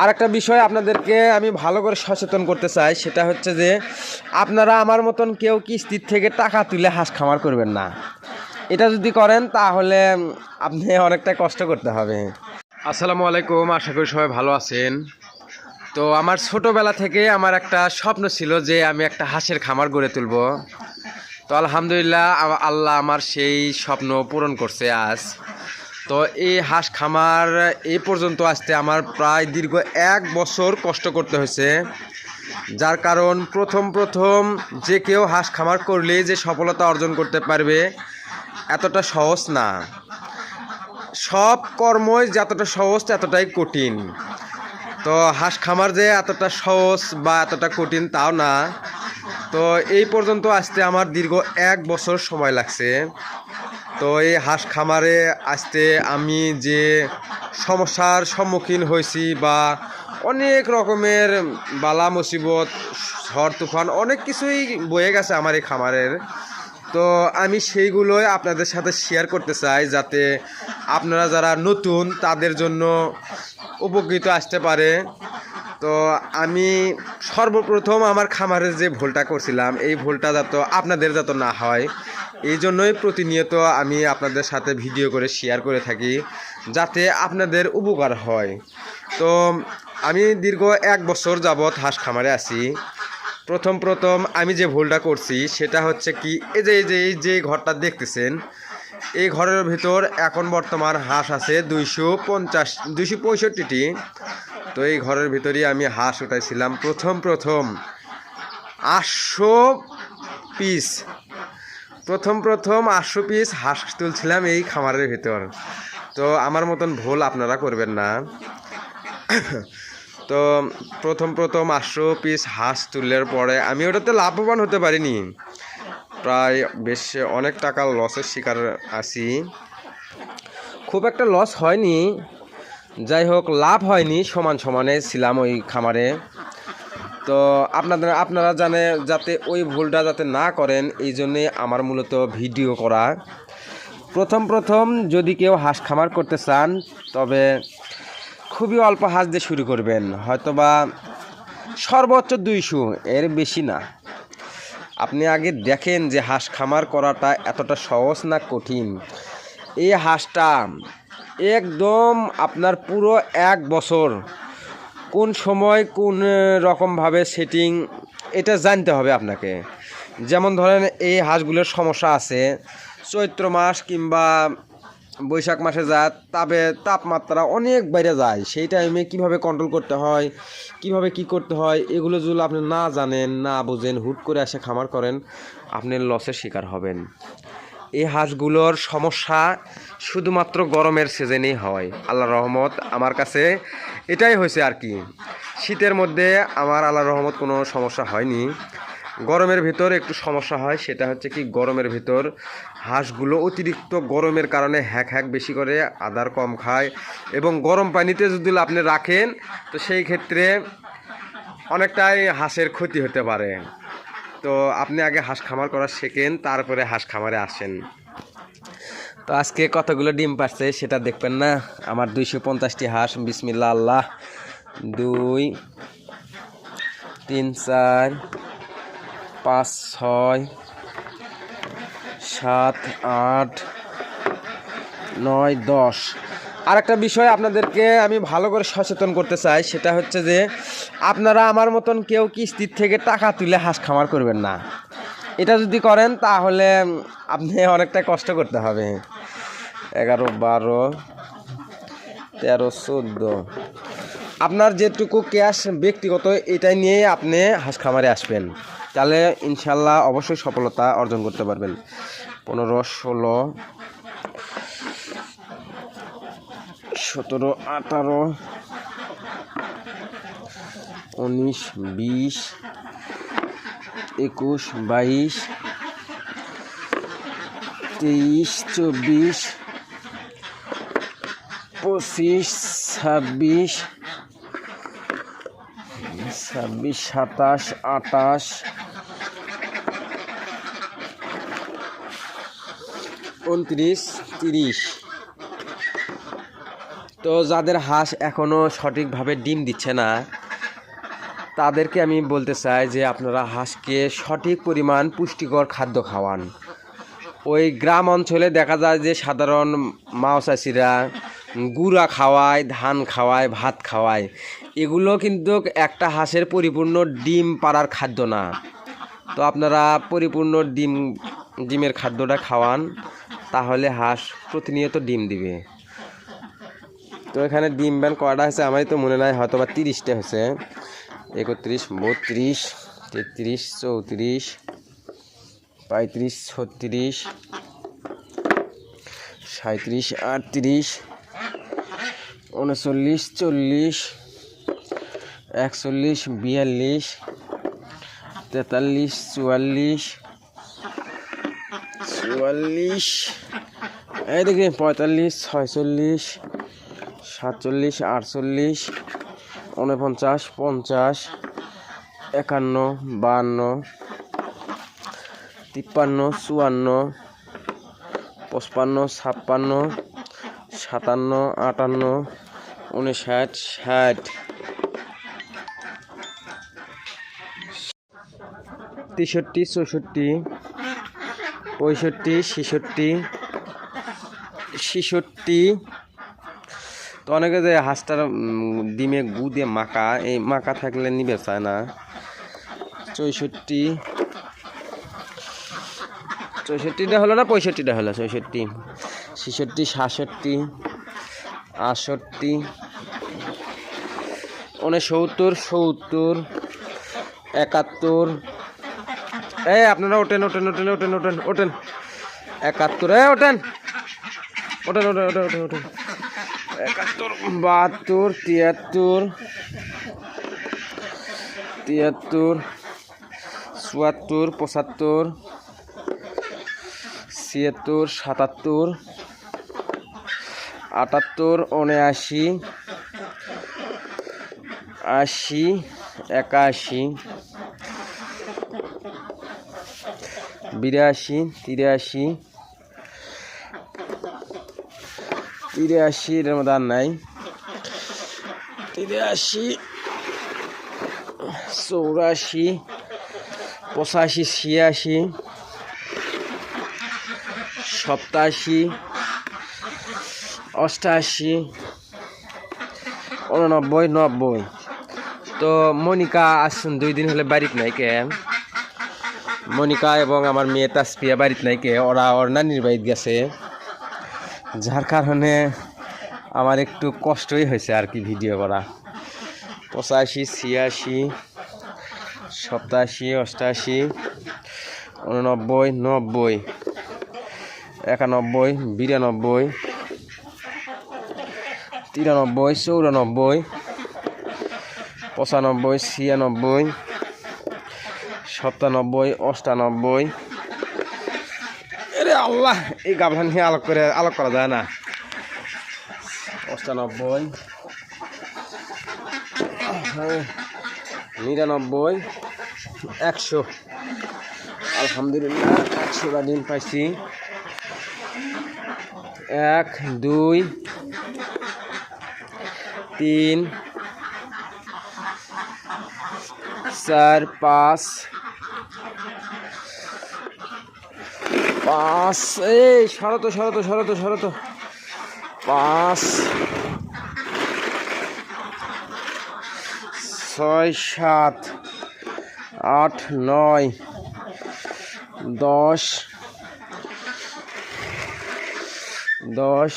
আর একটা বিষয় আপনাদেরকে আমি ভালো করে সচেতন করতে চাই, সেটা হচ্ছে যে আপনারা আমার মতন কেউ কিস্তির থেকে টাকা তুলে হাঁস খামার করবেন না। এটা যদি করেন তাহলে আপনি অনেকটা কষ্ট করতে হবে। আসসালামু আলাইকুম, আশা করি সবাই ভালো আছেন। তো আমার ছোটোবেলা থেকে আমার একটা স্বপ্ন ছিল যে আমি একটা হাঁসের খামার গড়ে তুলব। তো আলহামদুলিল্লাহ আল্লাহ আমার সেই স্বপ্ন পূরণ করছে আজ। তো এই হাঁস খামার এই পর্যন্ত আসতে আমার প্রায় দীর্ঘ এক বছর কষ্ট করতে হয়েছে। যার কারণ প্রথম প্রথম যে কেউ হাঁস খামার করলেই যে সফলতা অর্জন করতে পারবে এতটা সহজ না। সব কর্মই যতটা সহজ এতটাই কঠিন। তো হাঁস খামার যে এতটা সহজ বা এতটা কঠিন তাও না। তো এই পর্যন্ত আসতে আমার দীর্ঘ এক বছর সময় লাগছে। তো এই হাঁস খামারে আসতে আমি যে সমস্যার সম্মুখীন হয়েছি বা অনেক রকমের বালা মুসিবত, ঝড় তুফান, অনেক কিছুই বয়ে গেছে আমার এই খামারের। তো আমি সেইগুলোই আপনাদের সাথে শেয়ার করতে চাই যাতে আপনারা যারা নতুন তাদের জন্য উপকৃত আসতে পারে। তো আমি সর্বপ্রথম আমার খামারের যে ভুলটা করছিলাম, এই ভুলটা যাতে আপনাদের যাতে না হয়, এই জন্যই প্রতিনিয়ত আমি আপনাদের সাথে ভিডিও করে শেয়ার করে থাকি, যাতে আপনাদের উপকার হয়। তো আমি দীর্ঘ এক বছর যাবৎ হাঁস খামারে আছি। প্রথম প্রথম আমি যে ভুলটা করছি, সেটা হচ্ছে কি, এই যে এই যে এই যে ঘরটা দেখতেছেন, এই ঘরের ভিতর এখন বর্তমান হাঁস আছে দুইশো পঞ্চাশ, দুইশো পঁয়ষট্টিটি। তো এই ঘরের ভিতরেই আমি হাঁস উঠাইছিলাম। প্রথম প্রথম আটশো পিস প্রথম প্রথম আটশো পিস হাঁস তুলছিলাম এই খামারের ভিতর। তো আমার মতন ভুল আপনারা করবেন না। তো প্রথম প্রথম আটশো পিস হাঁস তুললের পরে আমি ওটাতে লাভবান হতে পারিনি। প্রায় বেশ অনেক টাকা লসের শিকার আছি। খুব একটা লস হয়নি। যাই হোক লাভ হয়নি সমান সমানে ছিলাম ওই খামারে। তো আপনাদের আপনারা জানে যাতে ওই ভুলটা যাতে না করেন, এই জন্যে আমার মূলত ভিডিও করা। প্রথম প্রথম যদি কেউ হাঁস খামার করতে চান, তবে খুবই অল্প হাঁস দিয়ে শুরু করবেন। হয়তোবা সর্বোচ্চ দুইশো, এর বেশি না। আপনি আগে দেখেন যে হাঁস খামার করাটা এতটা সহজ না কঠিন? এই হাঁসটা একদম আপনার পুরো এক বছর। কোন সময় কোন রকমভাবে সেটিং এটা জানতে হবে আপনাকে। যেমন ধরেন এই হাঁসগুলোর সমস্যা আছে, চৈত্র মাস কিংবা বৈশাখ মাসে যা তাপে তাপমাত্রা অনেক বাইরে যায়, সেই টাইমে কীভাবে কন্ট্রোল করতে হয়, কীভাবে কি করতে হয়, এগুলো যদি আপনি না জানেন, না বোঝেন, হুট করে এসে খামার করেন, আপনি লসের শিকার হবেন। এই হাঁসগুলোর সমস্যা শুধুমাত্র গরমের সিজনেই হয়। আল্লাহ রহমত আমার কাছে এটাই হয়েছে আর কি। শীতের মধ্যে আমার আল্লাহ রহমত কোনো সমস্যা হয়নি। গরমের ভিতর একটু সমস্যা হয়, সেটা হচ্ছে কি গরমের ভিতর হাঁসগুলো অতিরিক্ত গরমের কারণে হ্যাক হ্যাক বেশি করে, আদার কম খায় এবং গরম পানিতে যদি আপনি রাখেন, তো সেই ক্ষেত্রে অনেকটাই হাঁসের ক্ষতি হতে পারে। তো আপনি আগে হাঁস খামার করা শেখেন, তারপরে হাঁস খামারে আসেন। তো আজকে কতগুলো ডিম পাচ্ছে সেটা দেখবেন না। আমার দুইশো পঞ্চাশটি হাঁস বিসমিল্লা আল্লাহ। দুই, তিন, চার, পাঁচ, ছয়, সাত, আট, নয়, দশ। আর একটা বিষয় আপনাদেরকে আমি ভালো করে সচেতন করতে চাই, সেটা হচ্ছে যে আপনারা আমার মতন কেউ কিস্তির থেকে টাকা তুলে হাঁস খামার করবেন না। এটা যদি করেন তাহলে আপনি অনেকটা কষ্ট করতে হবে। এগারো, বারো, তেরো, চোদ্দ। আপনার যেটুকু ক্যাশ ব্যক্তিগত, এটাই নিয়েই আপনি হাঁস খামারে আসবেন। তাহলে ইনশাল্লাহ অবশ্যই সফলতা অর্জন করতে পারবেন। পনেরো, ষোলো, সতেরো, আঠারো, উনিশ, বিশ, একুশ, বাইশ, তেইশ, চব্বিশ পঁচিশ, ছাব্বিশ ছাব্বিশ, সাতাশ আটাশ উনত্রিশ, তিরিশ। তো যাদের হাঁস এখনও সঠিকভাবে ডিম দিচ্ছে না, তাদেরকে আমি বলতে চাই যে আপনারা হাঁসকে সঠিক পরিমাণ পুষ্টিকর খাদ্য খাওয়ান। ওই গ্রাম অঞ্চলে দেখা যায় যে সাধারণ মাও চাষিরা গুঁড়া খাওয়ায়, ধান খাওয়ায়, ভাত খাওয়ায়। এগুলো কিন্তু একটা হাঁসের পরিপূর্ণ ডিম পাড়ার খাদ্য না। তো আপনারা পরিপূর্ণ ডিম, ডিমের খাদ্যটা খাওয়ান, তাহলে হাঁস প্রতিনিয়ত ডিম দিবে। তো এখানে ডিম ব্যান কয়টা হয়েছে, আমারই তো মনে নাই হয়তো বা তিরিশটা হয়েছে। একত্রিশ, বত্রিশ, তেত্রিশ, চৌত্রিশ, পঁয়ত্রিশ, ছত্রিশ সাঁত্রিশ আটত্রিশ উনচল্লিশ চল্লিশ, একচল্লিশ, বিয়াল্লিশ, তেতাল্লিশ, চুয়াল্লিশ চুয়াল্লিশ, এই দেখি পঁয়তাল্লিশ, ছয়চল্লিশ, সাতচল্লিশ, আটচল্লিশ উনপঞ্চাশ পঞ্চাশ, একান্ন, বাহান্ন, তিপ্পান্ন, চুয়ান্ন, পঁচপান্ন, ছাপ্পান্ন, সাতান্ন, আটান্ন উনষাট, ষাট। তেষট্টি, চৌষট্টি। পঁয়ষট্টি, ছেষট্টি। ছেষট্টি। তো অনেকে যে হাঁসটার ডিমে গু দিয়ে মাকা এই মাকা থাকলে নিবে চায় না। চৌষট্টি। চৌষট্টিটা হলো না পঁয়ষট্টিটা হলো, চৌষট্টি। ছেষট্টি, সাতষট্টি। আটষট্টি, উনসত্তর, সত্তর, একাত্তর। এ আপনারা ওঠেন ওঠেন ওঠেন ওঠেন ওঠেন ওঠেন। একাত্তর এ ওঠেন। ওঠেন ওঠেন ওঠেন ওঠেন ওঠেন। একাত্তর, বাহাত্তর, তিয়াত্তর তিয়াত্তর, চুয়াত্তর, পঁচাত্তর, ছিয়াত্তর, সাতাত্তর আটাত্তর, উনআশি, আশি, একাশি, বিরাশি, তিরাশি তিরাশি এর মধ্যে নাই। তিরাশি, চৌরাশি, পঁচাশি, ছিয়াশি, সপ্তাশি অষ্টাশি, উননব্বই, নব্বই। তো মনিকা আসছেন দুই দিন হলে বাড়িতে নাই কে? মনিকা এবং আমার মেয়ে তাসপিয়া বাড়িতে নাই কে? ওরা ওর নানির বাড়িতে গেছে। যার কারণে আমার একটু কষ্টই হয়েছে আর কি ভিডিও করা। পঁচাশি, ছিয়াশি, সপ্তাশি, অষ্টাশি, উননব্বই, নব্বই, একানব্বই, বিরানব্বই তিরানব্বই চৌরানব্বই পঁচানব্বই ছিয়ানব্বই সাতানব্বই অষ্টানব্বই আরে আল্লাহ, এই গাবধান নিয়ে আলোক করে আলোক করা যায় না? অষ্টানব্বই নিরানব্বই একশো। আলহামদুলিল্লাহ, একশোটা ডিম পাইছি। এক, দুই তিন, চার, পাঁচ পাঁচ, এই সরত সরত সরত সরত, পাঁচ, ছয়, সাত, আট, নয়, দশ দশ,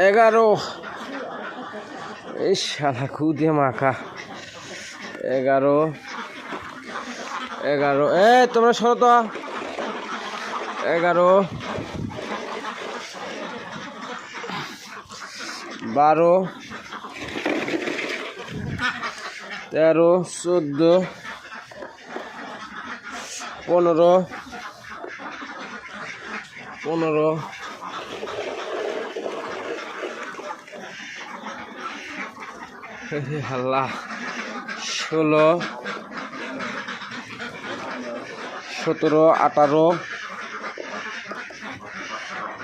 এগারো এই শালা খুদে মাখা। এগারো। এগারো। এ, তোমরা সরো তো। এগারো। বারো। তেরো, চোদ্দ। পনেরো। পনেরো। আল্লাহ ষোলো সতেরো আঠারো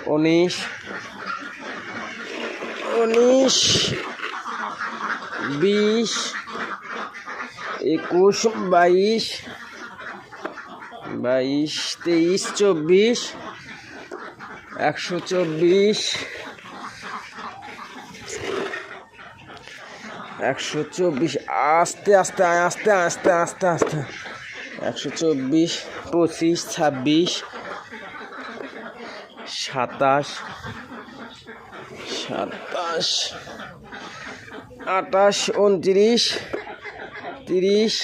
উনিশ উনিশ বিশ একুশ বাইশ বাইশ তেইশ চব্বিশ একশো চব্বিশ একশো চব্বিশ, আস্তে আস্তে আস্তে আস্তে আস্তে আস্তে। একশো চব্বিশ, পঁচিশ, ছাব্বিশ, সাতাশ সাতাশ, আটাশ, উনত্রিশ, তিরিশ